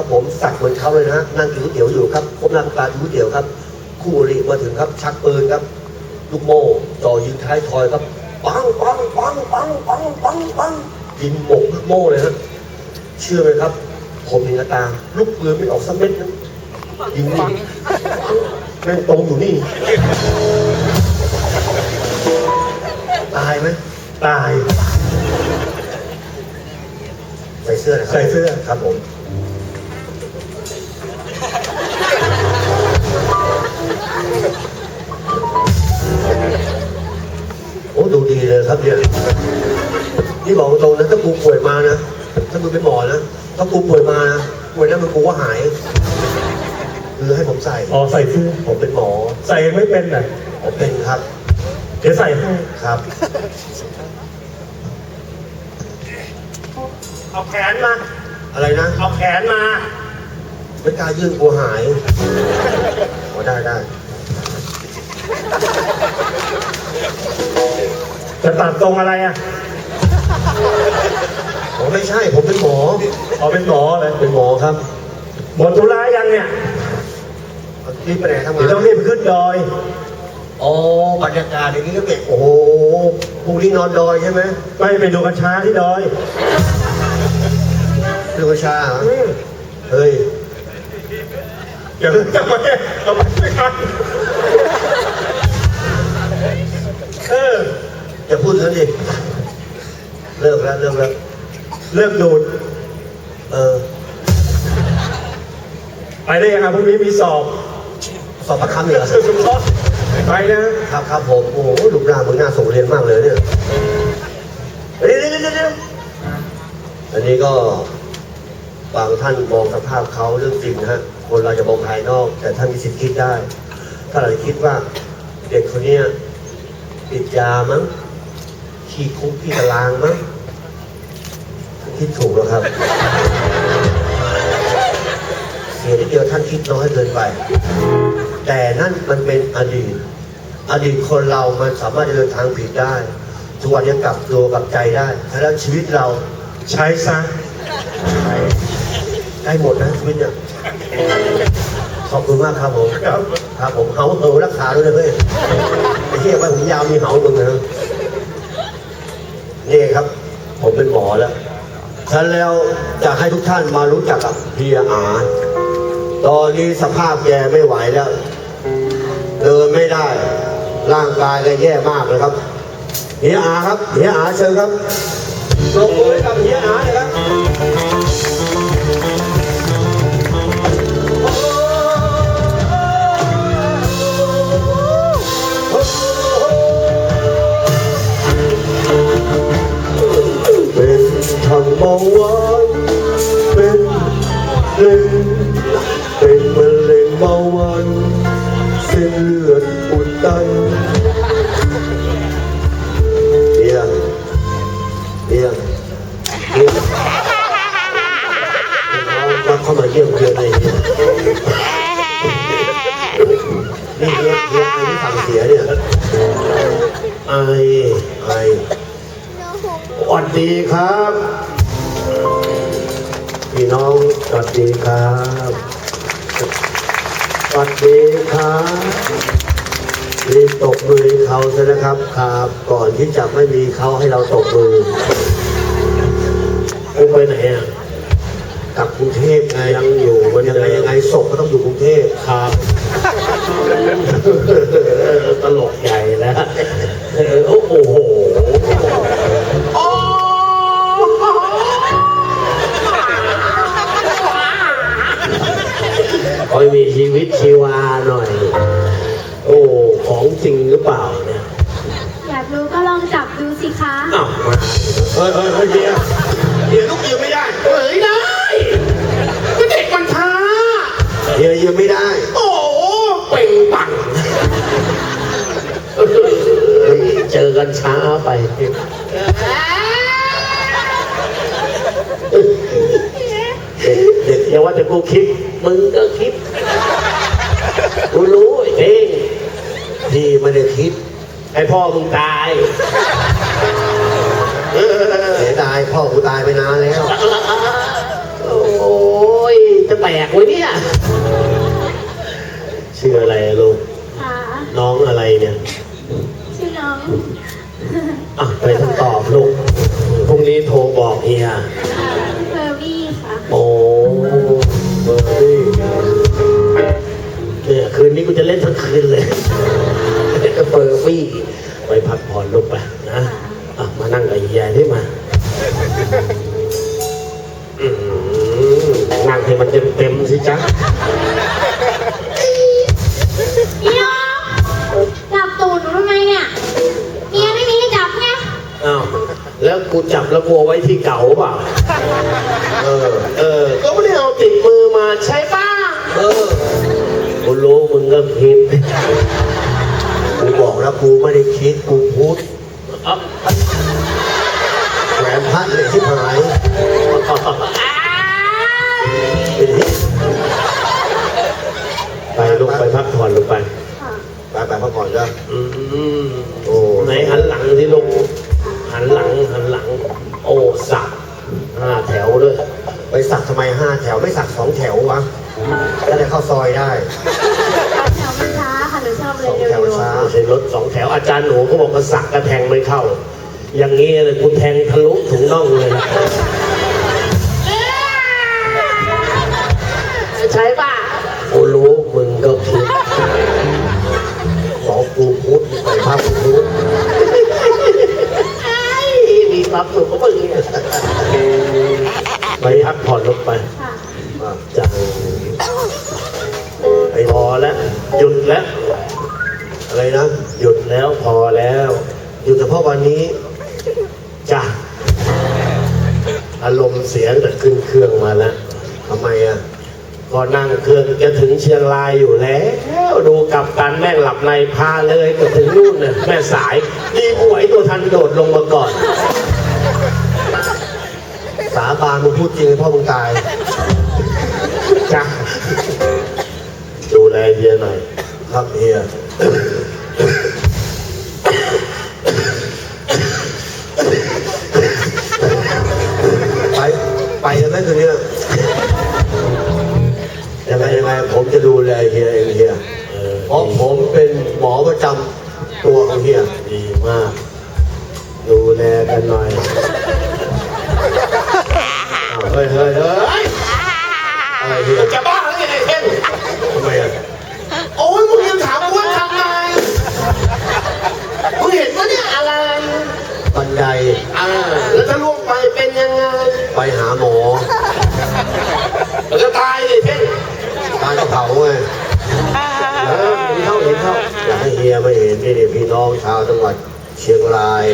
ครับผมสักเหมือนเขาเลยนะฮะนั่งกินก๋วยเตี๋ยวอยู่ครับก้มน้าก้มตากินก๋วยเตี๋ยวครับ คู่อริมาถึงครับ ชักปืนครับ ลูกโม่จ่อยิงท้ายทอยครับปังปังปังปังปังปังปังยิงหมกลูกโม่เลยฮะเชื่อไหมครับ ผมเห็นกระตา ลูกปืนไม่ออกสักเม็ดนึงยิงนี่แม่งตรงอยู่นี่ ตายไหมตาย ใส่เสื้อนะครับใส่เสื้อครับผม เลยครับเนี่ยนี่บอกตรงนะถ้ากูป่วยมานะถ้ามึงเป็นหมอนะถ้ากูป่วยมานะป่วยนั้นมึงกูก็หายคือให้ผมใส่อ๋อใส่เสื้อผมเป็นหมอ ใส่ยังไม่เป็นน่ะผมเป็นครับ เดี๋ยวใส่ให้ครับ เอาแขนมา อะไรนะ เอาแขนมา ไม่กล้ายื่นกลัวหายอ๋อได้ได้ จะตัดตรงอะไรอะอ๋อไม่ใช่ผมเป็นหมออ๋อเป็นหมอเลยเป็นหมอครับหมดธุระยังเนี่ยรีบไปไหนทำเดี๋ยวงาต้อนงรีบไปขึ้นดอยอ๋อบรรยากาศอย่างนี้ก็เก็บโอ้โหพรุ่งนี้นอนดอยใช่ไหมไม่ไปดูกัญชาที่ดอยเรื่องชาเหรออืมเฮ้ยเดี๋ยวจะมาจะมาไม่ทัน ดเถอะดิเลิกแล้วเลิกแล้วเลิกดูด เออ ไปได้ยังไงพรุ่งนี้มีสอบสอบประคำเหรอไปนะครับครับผมโอ้โหลูกหน้ามึงน่าส่งเรียนมากเลยเนี่ยเดี๋ยวเดี๋ยวเดี๋ยวเดี๋ยวอันนี้ก็บางท่านมองสภาพเขาเรื่องจริงนะฮะคนเราจะมองภายนอก แต่ท่านมีสิทธิ์คิดได้ ถ้าเราคิดว่า เด็กคนเนี้ยติดยามั้ง ขี้คุกขี้ตารางมั้งคิดถูกแล้วครับ เสียนิดเดียวท่านคิดน้อยเกินไป แต่นั่นมันเป็นอดีต อดีตคนเรามันสามารถจะเดินทางผิดได้ ทุกวันยังกลับตัวกลับใจได้ฉะนั้นชีวิตเราใช้ซะใช้ได้หมดนะชีวิตเนี่ยขอบคุณมากครับผม ครับครับผมเอาเออรักษาด้วยนะเพื่อนไอ้เหี้ยว่าผมยาวมีเหามึงนะ เดครับ ผมเป็นหมอแล้วฉะนั้นแล้วจะให้ทุกท่านมารู้จักกับเฮียอาตอนนี้สภาพแกไม่ไหวแล้ว เดินไม่ได้ ร่างกายก็แย่มากเลยครับ เฮียอาครับ เฮียอาเชิญครับลงมือกับเฮียอาเลยครับ น้องสวัสดีครับสวัสดีครับรีบตบมือให้เขาซะนะครับครับ ก่อนที่จะไม่มีเขาให้เราตบมือกูไปไหนอะกลับกรุงเทพไงยังอยู่มันยังไงยังไงศพก็ต้องอยู่กรุงเทพครับตลกใหญ่แล้ ชีวิตชีวาหน่อย โอ้ ของจริงหรือเปล่าเนี่ยอยากรู้ก็ลองจับดูสิคะ อ้าวมาเฮ้ยเฮ้ยเฮ้ยเดียวเดียวลูกยืมไม่ได้เฮ้ยได้ก็เด็กมันช้าเดียวยืมไม่ได้ โอ้โหเป่งปังเฮ้ยเจอกันช้าไปเด็กเด็กอย่าว่าแต่กูคิด มึงก็คิด กูรู้เองพี่ไม่ได้คิด ไอพ่อมึงตายเสียดายพ่อกูตายไปนานแล้ว โอ้ยจะลกๆเว้ยเนี่ยชื่ออะไรอะลูกค่ะน้องอะไรเนี่ยชื่อน้อง อะไปทำตอบลูกพรุ่งนี้โทรบอกเฮีย กูจับแล้วกลัวไว้ที่เก่าเปล่าเออ เออ ก็ไม่ได้เอาติดมือมาใช่ป่ะ เออ กูรู้มึงก็คิด กูบอกแล้วกูไม่ได้คิดกูพูดเอ้าแหวนพระเลยที่หายเป็นที่ไปลูกไปพักผ่อนลูกไปค่ะไปไปพักผ่อนจ้ะอืมโอ้ไหนหันหลังที่ลูก โอ้สักห้าแถวด้วยไปสักทำไมห้าแถวไม่สักสองแถววะจะได้เข้าซอยได้แถวมันช้าค่ะหนูชอบเลยสองเร็แถววช้าไม่ใช่รถสองแถวอาจารย์หนูเขาบอกว่าสักกระแทงไม่เข้า อย่างนี้เลยกูแทงทะลุถึงน่องเลยนะใช่ป่ะกู มีความสุขก็มึงเนี่ยไปพักผ่อนลงไปๆค่ะอะจังไปพอแล้ว หยุดแล้ว อะไรนะ หยุดแล้วพอแล้วอยู่เฉพาะวันนี้ จ้ะ อารมณ์เสียแต่ขึ้นเครื่องมาแล้วทำไมอะก็นั่งเครื่องจะถึงเชียงรายอยู่แล้ว ดูกับการแม่งหลับในพาเลยก็ถึงนู่นน่ะแม่สายดีบวยตัวทันโดดลงมาก่อน มึงพูดจริงให้พ่อมึงตายจ้ะดูแลเฮียหน่อย ครับเฮียไปไปเลยไหมคืนนี้ยังไงยังไงผมจะดูแลเฮียเองเฮียเออเพราะผมเป็นหมอประจำตัวของเฮียดีมาก ดูแลกันหน่อยอ้าวเฮ้ยเฮ้ยเฮ้ยอะไรเฮียมึงจะบ้าหรือไงเท่นทำไมอะโอ้ยมึงยังถามกูว่าทำไมมึงเห็นว่าเนี่ยอะไรบันไดอ่าแล้วถ้าล่วงไปเป็นยังไง ไปหาหมอเราจะตายเลยเท่นตายก็เผาไงเออเห็นเข้าเห็นเข้าอยากให้เฮียไม่เห็นนี่นี่พี่น้องชาวจังหวัดเชียงราย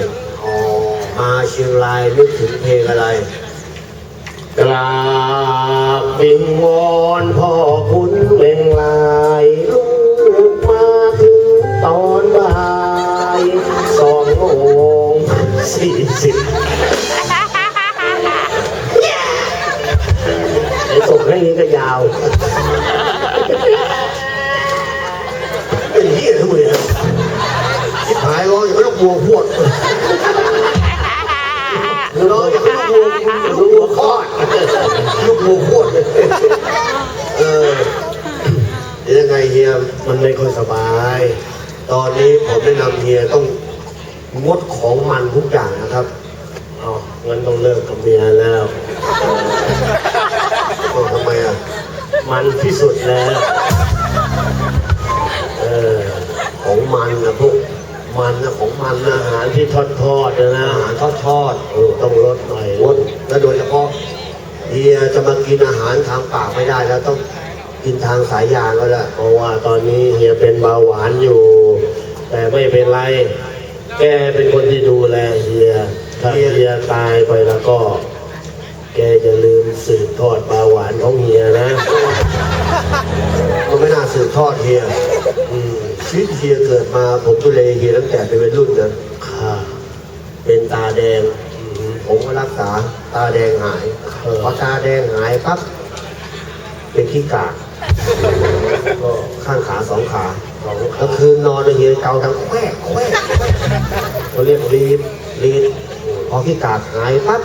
อ๋อมาเชียงรายนึกถึงเพลงอะไร กราบวิงวอนพ่อคุณเล่งลายลูกมาถึงตอนบ่ายสองโมงสี่สิบไอส่งให้นี้ก็ยาวเป็นเฮียทั้งหมดเลยนะชิบหายร้องอย่างกับลูกวัวพวด ไม่ค่อยสบาย ตอนนี้ผมแนะนำเฮียต้องงดของมันทุกอย่างนะครับอ๋องั้นต้องเลิกกับเมียแล้วเออทำไมอะ มันที่สุดแล้ว เออ ของมันนะพวก มันนะของมันนะอาหารที่ทอดทอดๆนะอาหารทอดทอดเออต้องลดหน่อยๆงดและโดยเฉพาะเฮียจะมากินอาหารทางปากไม่ได้แล้วต้อง กินทางสายยางแล้วล่ะเพราะว่าตอนนี้เฮียเป็นเบาหวานอยู่ แต่ไม่เป็นไร แกเป็นคนที่ดูแลเฮียถ้าเฮียตายไปแล้วก็ แกจะลืมสืบทอดเบาหวานของเฮียนะมันไม่น่าสืบทอดเฮียชีวิตเฮียเกิดมาผมดูแลเฮียตั้งแต่เป็นวัยรุ่นนะค่ะ เป็นตาแดงอืมผมก็รักษาตาแดงหายเออพอตาแดงหายปั๊บเป็นขี้กาก ก็ข้างขาสองขาของก็คือนอนในเฮียเกาดังแควกแควกเขาเรียกรีบรีดพอขี้กากหายปั๊บ